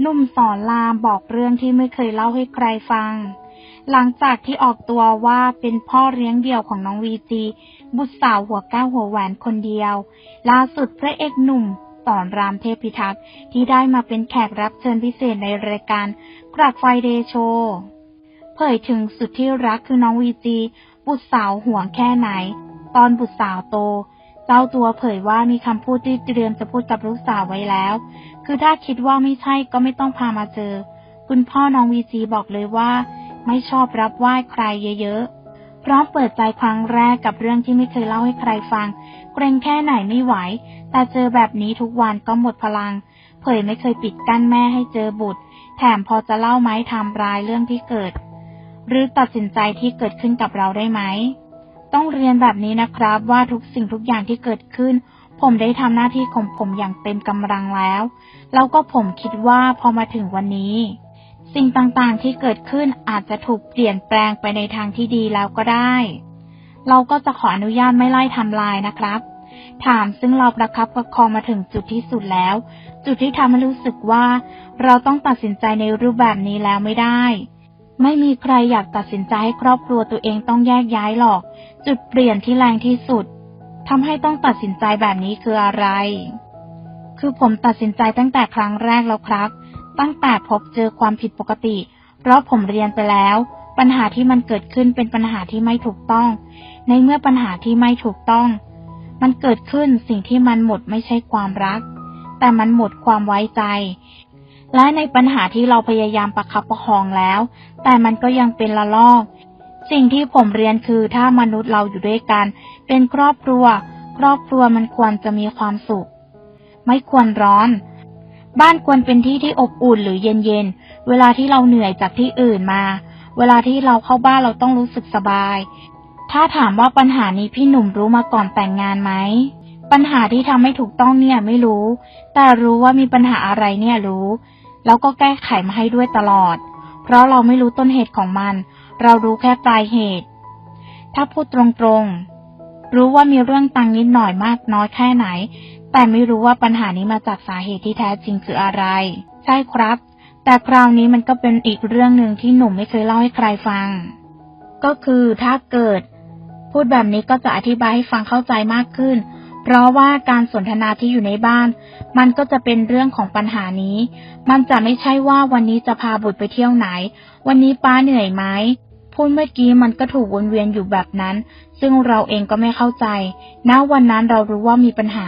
หนุ่มสอนรามบอกเรื่องที่ไม่เคยเล่าให้ใครฟัง หลังจากที่ออกตัวว่าเป็นพ่อเลี้ยงเดี่ยวของน้องวีจี บุตรสาวหัวก้าวหัวแหวนคนเดียว ล่าสุดพระเอกหนุ่มสอนรามเทพพิทักษ์ที่ได้มาเป็นแขกรับเชิญพิเศษในรายการกราดไฟเดโชเผยถึงสุดที่รักคือน้องวีจี บุตรสาวห่วงแค่ไหน ตอนบุตรสาวโต เจ้าตัวเผยว่ามีคำพูดที่เตรียมจะพูดกับลูกสาวไว้แล้ว คือถ้าคิดว่าไม่ใช่ก็ไม่ต้องพามาเจอ คุณพ่อน้องวีจีบอกเลยว่า ไม่ชอบรับไหว้ใครเยอะๆ พร้อมเปิดใจครั้งแรกกับเรื่องที่ไม่เคยเล่าให้ใครฟัง เกรงแค่ไหนไม่ไหว แต่เจอแบบนี้ทุกวันก็หมดพลัง เผยไม่เคยปิดกั้นแม่ให้เจอบุตร แถมพอจะเล่าไหมทำรายเรื่องที่เกิด หรือตัดสินใจที่เกิดขึ้นกับเราได้ไหม ต้องเรียนแบบนี้นะครับ ว่าทุกสิ่งทุกอย่างที่เกิดขึ้น ผมได้ทำหน้าที่ของผมอย่างเต็มกำลังแล้ว แล้วก็ผมคิดว่าพอมาถึงวันนี้ สิ่งต่างๆที่เกิดขึ้นอาจจะถูกเปลี่ยนแปลงไปในทางที่ดีแล้วก็ได้ เราก็จะขออนุญาตไม่ไล่ทำลายนะครับถามซึ่งเราประคับประคองมาถึงจุดที่สุดแล้ว จุดที่ทำให้รู้สึกว่า เราต้องตัดสินใจในรูปแบบนี้แล้วไม่ได้ ไม่มีใครอยากตัดสินใจให้ครอบครัวตัวเองต้องแยกย้ายหรอก จุดเปลี่ยนที่แรงที่สุดทำให้ต้องตัดสินใจแบบนี้คืออะไร คือผมตัดสินใจตั้งแต่ครั้งแรกแล้วครับ ตั้งแต่พบเจอความผิดปกติ เพราะผมเรียนไปแล้ว ปัญหาที่มันเกิดขึ้นเป็นปัญหาที่ไม่ถูกต้อง ในเมื่อปัญหาที่ไม่ถูกต้อง มันเกิดขึ้นสิ่งที่มันหมดไม่ใช่ความรัก แต่มันหมดความไว้ใจ และในปัญหาที่เราพยายามประคับประคองแล้ว แต่มันก็ยังเป็นละลอก สิ่งที่ผมเรียนคือถ้ามนุษย์เราอยู่ด้วยกัน เป็นครอบครัว ครอบครัวมันควรจะมีความสุข ไม่ควรร้อน บ้านควรเป็นที่ที่อบอุ่นหรือเย็นๆเวลาที่เราเหนื่อยจากที่อื่นมา เวลาที่เราเข้าบ้านเราต้องรู้สึกสบาย ถ้าถามว่าปัญหานี้พี่หนุ่มรู้มาก่อนแต่งงานไหมปัญหาที่ทำไม่ถูกต้องเนี่ยไม่รู้ แต่รู้ว่ามีปัญหาอะไรเนี่ยรู้ แล้วก็แก้ไขมาให้ด้วยตลอด เพราะเราไม่รู้ต้นเหตุของมัน เรารู้แค่ปลายเหตุ ถ้าพูดตรงๆ รู้ว่ามีเรื่องตังนิดหน่อยมากน้อยแค่ไหน แต่ไม่รู้ว่าปัญหานี้มาจากสาเหตุที่แท้จริงคืออะไร ใช่ครับ แต่คราวนี้มันก็เป็นอีกเรื่องหนึ่งที่หนุ่มไม่เคยเล่าให้ใครฟัง ก็คือถ้าเกิด พูดแบบนี้ก็จะอธิบายให้ฟังเข้าใจมากขึ้นเพราะว่าการสนทนาที่อยู่ในบ้าน มันก็จะเป็นเรื่องของปัญหานี้ มันจะไม่ใช่ว่าวันนี้จะพาบุตรไปเที่ยวไหน วันนี้ป้าเหนื่อยไหม พูดเมื่อกี้มันก็ถูกวนเวียนอยู่แบบนั้น ซึ่งเราเองก็ไม่เข้าใจ ณ วันนั้นเรารู้ว่ามีปัญหา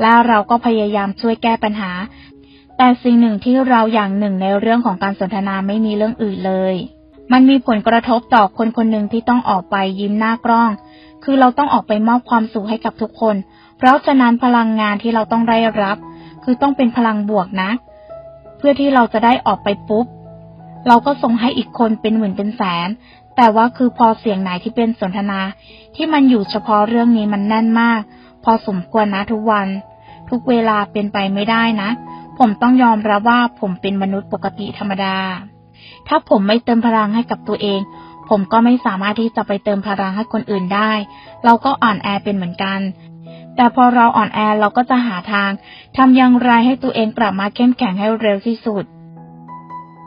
และเราก็พยายามช่วยแก้ปัญหา แต่สิ่งหนึ่งที่เราอย่างหนึ่งในเรื่องของการสนทนาไม่มีเรื่องอื่นเลย มันมีผลกระทบต่อคนคนหนึ่งที่ต้องออกไปยิ้มหน้ากล้อง คือเราต้องออกไปมอบความสุขให้กับทุกคน เพราะฉะนั้นพลังงานที่เราต้องได้รับ คือต้องเป็นพลังบวกนะ เพื่อที่เราจะได้ออกไปปุ๊บเราก็ส่งให้อีกคนเป็นหมื่นเป็นแสน แต่ว่าคือพอเสียงไหนที่เป็นสนทนา ที่มันอยู่เฉพาะเรื่องนี้มันแน่นมาก พอสมควรนะทุกวัน ทุกเวลาเป็นไปไม่ได้นะ ผมต้องยอมรับว่าผมเป็นมนุษย์ปกติธรรมดา ถ้าผมไม่เติมพลังให้กับตัวเอง ผมก็ไม่สามารถที่จะไปเติมพลังให้คนอื่นได้ เราก็อ่อนแอเป็นเหมือนกัน แต่พอเราอ่อนแอเราก็จะหาทางทำอย่างไรให้ตัวเองกลับมาเข้มแข็งให้เร็วที่สุด